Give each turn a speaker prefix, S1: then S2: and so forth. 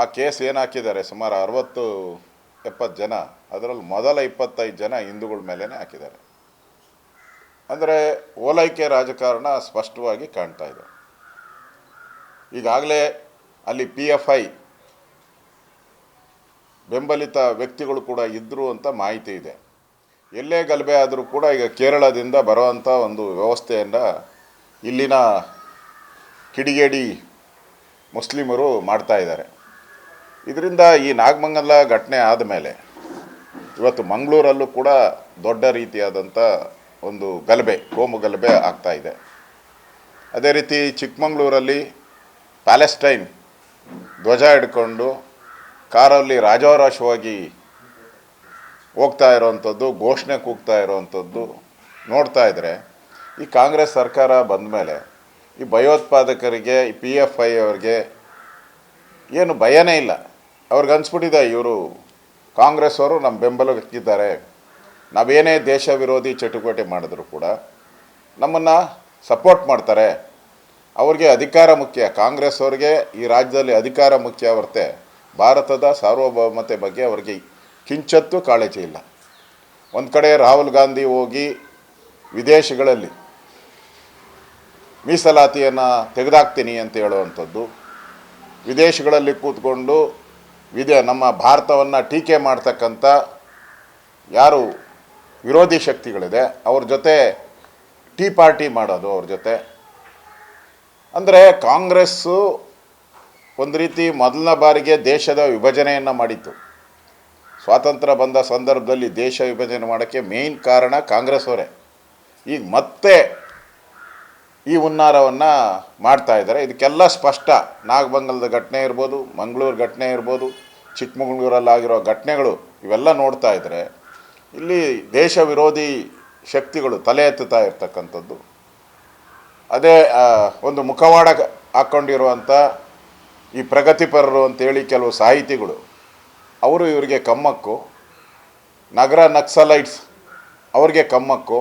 S1: ಆ ಕೇಸ್ ಏನು ಹಾಕಿದ್ದಾರೆ ಸುಮಾರು ಅರವತ್ತು, ಎಪ್ಪತ್ತು ಜನ. ಅದರಲ್ಲಿ ಮೊದಲ ಇಪ್ಪತ್ತೈದು ಜನ ಹಿಂದೂಗಳ ಮೇಲೇ ಹಾಕಿದ್ದಾರೆ. ಅಂದರೆ ಓಲೈಕೆ ರಾಜಕಾರಣ ಸ್ಪಷ್ಟವಾಗಿ ಕಾಣ್ತಾ ಇದೆ. ಈಗಾಗಲೇ ಅಲ್ಲಿ ಪಿ ಎಫ್ ಐ ಬೆಂಬಲಿತ ವ್ಯಕ್ತಿಗಳು ಕೂಡ ಇದ್ದರು ಅಂತ ಮಾಹಿತಿ ಇದೆ. ಎಲ್ಲೇ ಗಲಭೆ ಆದರೂ ಕೂಡ ಈಗ ಕೇರಳದಿಂದ ಬರುವಂಥ ಒಂದು ವ್ಯವಸ್ಥೆಯನ್ನು ಇಲ್ಲಿನ ಕಿಡಿಗೇಡಿ ಮುಸ್ಲಿಮರು ಮಾಡ್ತಾ ಇದ್ದಾರೆ. ಇದರಿಂದ ಈ ನಾಗಮಂಗಲ ಘಟನೆ ಆದಮೇಲೆ ಇವತ್ತು ಮಂಗಳೂರಲ್ಲೂ ಕೂಡ ದೊಡ್ಡ ರೀತಿಯಾದಂಥ ಒಂದು ಗಲಭೆ, ಕೋಮು ಗಲಭೆ ಆಗ್ತಾ ಇದೆ. ಅದೇ ರೀತಿ ಚಿಕ್ಕಮಂಗ್ಳೂರಲ್ಲಿ ಪ್ಯಾಲೆಸ್ಟೈನ್ ಧ್ವಜ ಹಿಡ್ಕೊಂಡು ಕಾರಲ್ಲಿ ರಾಜಾರೋಷವಾಗಿ ಹೋಗ್ತಾ ಇರೋವಂಥದ್ದು ಘೋಷಣೆ ಕೂಗ್ತಾ ಇರೋವಂಥದ್ದು ನೋಡ್ತಾ ಇದ್ದರೆ ಈ ಕಾಂಗ್ರೆಸ್ ಸರ್ಕಾರ ಬಂದ ಮೇಲೆ ಈ ಭಯೋತ್ಪಾದಕರಿಗೆ, ಈ ಪಿ ಎಫ್ ಐ ಅವ್ರಿಗೆ ಏನು ಭಯನೇ ಇಲ್ಲ. ಅವ್ರಿಗೆ ಅನ್ಸ್ಬಿಟ್ಟಿದೆ, ಇವರು ಕಾಂಗ್ರೆಸ್ ಅವರು ನಮ್ಮ ಬೆಂಬಲಕ್ಕಿದ್ದಾರೆ ನಾವೇನೇ ದೇಶ ವಿರೋಧಿ ಚಟುವಟಿಕೆ ಮಾಡಿದ್ರು ಕೂಡ ನಮ್ಮನ್ನು ಸಪೋರ್ಟ್ ಮಾಡ್ತಾರೆ. ಅವ್ರಿಗೆ ಅಧಿಕಾರ ಮುಖ್ಯ. ಕಾಂಗ್ರೆಸ್ ಅವ್ರಿಗೆ ಈ ರಾಜ್ಯದಲ್ಲಿ ಅಧಿಕಾರ ಮುಖ್ಯ ಹೊರತೆ ಭಾರತದ ಸಾರ್ವಭೌಮತೆ ಬಗ್ಗೆ ಅವರಿಗೆ ಕಿಂಚತ್ತು ಕಾಳಜಿ ಇಲ್ಲ. ಒಂದು ಕಡೆ ರಾಹುಲ್ ಗಾಂಧಿ ಹೋಗಿ ವಿದೇಶಗಳಲ್ಲಿ ಮೀಸಲಾತಿಯನ್ನು ತೆಗೆದಾಕ್ತೀನಿ ಅಂತ ಹೇಳುವಂಥದ್ದು ವಿದೇಶಗಳಲ್ಲಿ ಕೂತ್ಕೊಂಡು ವಿದೇ ನಮ್ಮ ಭಾರತವನ್ನು ಟೀಕೆ ಮಾಡ್ತಕ್ಕಂಥ ಯಾರು ವಿರೋಧಿ ಶಕ್ತಿಗಳಿದೆ, ಅವ್ರ ಜೊತೆ ಟೀ ಪಾರ್ಟಿ ಮಾಡೋದು ಅವ್ರ ಜೊತೆ. ಅಂದರೆ ಕಾಂಗ್ರೆಸ್ಸು ಒಂದು ರೀತಿ ಮೊದಲನ ಬಾರಿಗೆ ದೇಶದ ವಿಭಜನೆಯನ್ನು ಮಾಡಿತ್ತು. ಸ್ವಾತಂತ್ರ್ಯ ಬಂದ ಸಂದರ್ಭದಲ್ಲಿ ದೇಶ ವಿಭಜನೆ ಮಾಡೋಕ್ಕೆ ಮೇಯ್ನ್ ಕಾರಣ ಕಾಂಗ್ರೆಸ್ ಅವರೇ ಈಗ ಮತ್ತೆ ಈ ಹುನ್ನಾರವನ್ನು ಮಾಡ್ತಾ ಇದ್ದಾರೆ. ಇದಕ್ಕೆಲ್ಲ ಸ್ಪಷ್ಟ. ನಾಗಬಂಗಲದ ಘಟನೆ ಇರ್ಬೋದು, ಮಂಗಳೂರು ಘಟನೆ ಇರ್ಬೋದು ಚಿಕ್ಕಮಗಳೂರಲ್ಲಾಗಿರೋ ಘಟನೆಗಳು ಇವೆಲ್ಲ ನೋಡ್ತಾ ಇದ್ದರೆ ಇಲ್ಲಿ ದೇಶ ವಿರೋಧಿ ಶಕ್ತಿಗಳು ತಲೆ ಎತ್ತುತ್ತಾ ಇರ್ತಕ್ಕಂಥದ್ದು. ಅದೇ ಒಂದು ಮುಖವಾಡ ಹಾಕ್ಕೊಂಡಿರುವಂಥ ಈ ಪ್ರಗತಿಪರರು ಅಂತೇಳಿ ಕೆಲವು ಸಾಹಿತಿಗಳು, ಅವರು ಇವರಿಗೆ ಕಮ್ಮಕ್ಕು. ನಗರ ನಕ್ಸಲೈಟ್ಸ್ ಅವ್ರಿಗೆ ಕಮ್ಮಕ್ಕು.